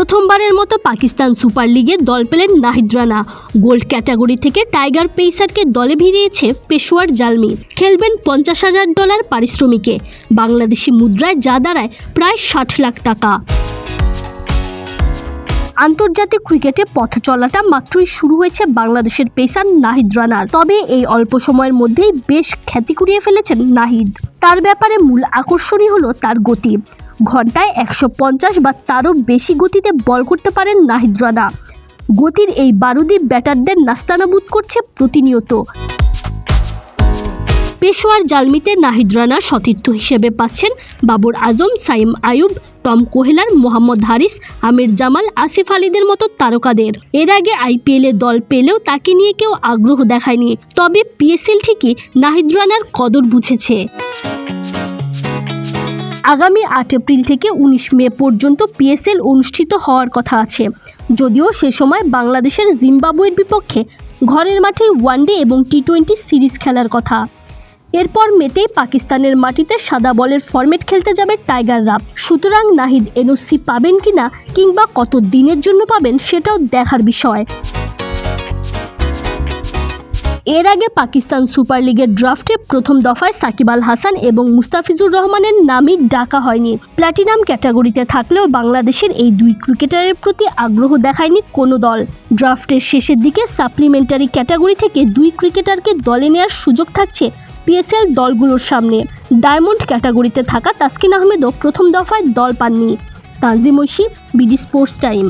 প্রথমবারের মতো পাকিস্তান সুপার লিগে দল পেলেন নাহিদ রানা। গোল্ড ক্যাটাগরি থেকে টাইগার পেসারকে দলে ভিড়িয়েছে পেশোয়ার জালমি। খেলবেন পঞ্চাশ হাজার ডলার পারিশ্রমিকে। বাংলাদেশি মুদ্রায় যা দাঁড়ায় প্রায় ষাট লাখ টাকা। আন্তর্জাতিক ক্রিকেটে পথ চলাটা মাত্রই শুরু হয়েছে বাংলাদেশের পেসার নাহিদ রানার। তবে এই অল্প সময়ের মধ্যেই বেশ খ্যাতি কুড়িয়ে ফেলেছেন নাহিদ। তার ব্যাপারে মূল আকর্ষণই হলো তার গতি। ঘন্টায় একশো পঞ্চাশ বা তারও বেশি গতিতে বল করতে পারেন নাহিদ রানা। গতির এই বারুদি ব্যাটারদের নাস্তানাবুদ করছে প্রতিনিয়ত। পেশোয়ার জালমিতে নাহিদ রানা সতীর্থ হিসেবে পাচ্ছেন বাবর আজম, সাইম আয়ুব, টম কোহেলার, মোহাম্মদ হারিস, আমির জামাল, আসিফ আলীদের মতো তারকাদের। এর আগে আইপিএলে দল পেলেও তাকে নিয়ে কেউ আগ্রহ দেখায়নি। তবে পিএসএল ঠিকই নাহিদ রানার কদর বুঝেছে। আগামী আট এপ্রিল থেকে উনিশ মে পর্যন্ত পিএসএল অনুষ্ঠিত হওয়ার কথা আছে। যদিও সে সময় বাংলাদেশের জিম্বাবুয়ের বিপক্ষে ঘরের মাঠে ওয়ানডে এবং টি টোয়েন্টি সিরিজ খেলার কথা। এরপর মেতেই পাকিস্তানের মাটিতে সাদা বলের ফরম্যাট খেলতে যাবে টাইগাররা সুতরাং নাহিদ এনওসি পাবেন কিনা কিংবা কত দিনের জন্য পাবেন সেটাও দেখার বিষয়। এর আগে পাকিস্তান সুপার লিগের ড্রাফটে প্রথম দফায় সাকিব আল হাসান এবং মুস্তাফিজুর রহমানের নামই ডাকা হয়নি। প্ল্যাটিনাম ক্যাটাগরিতে থাকলেও বাংলাদেশের এই দুই ক্রিকেটারের প্রতি আগ্রহ দেখায়নি কোনো দল। ড্রাফটের শেষের দিকে সাপ্লিমেন্টারি ক্যাটাগরি থেকে দুই ক্রিকেটারকে দলে নেওয়ার সুযোগ থাকছে পিএসএল দলগুলোর সামনে। ডায়মন্ড ক্যাটাগরিতে থাকা তাসকিন আহমেদও প্রথম দফায় দল পাননি। Tanzim Oishi, BD sports time.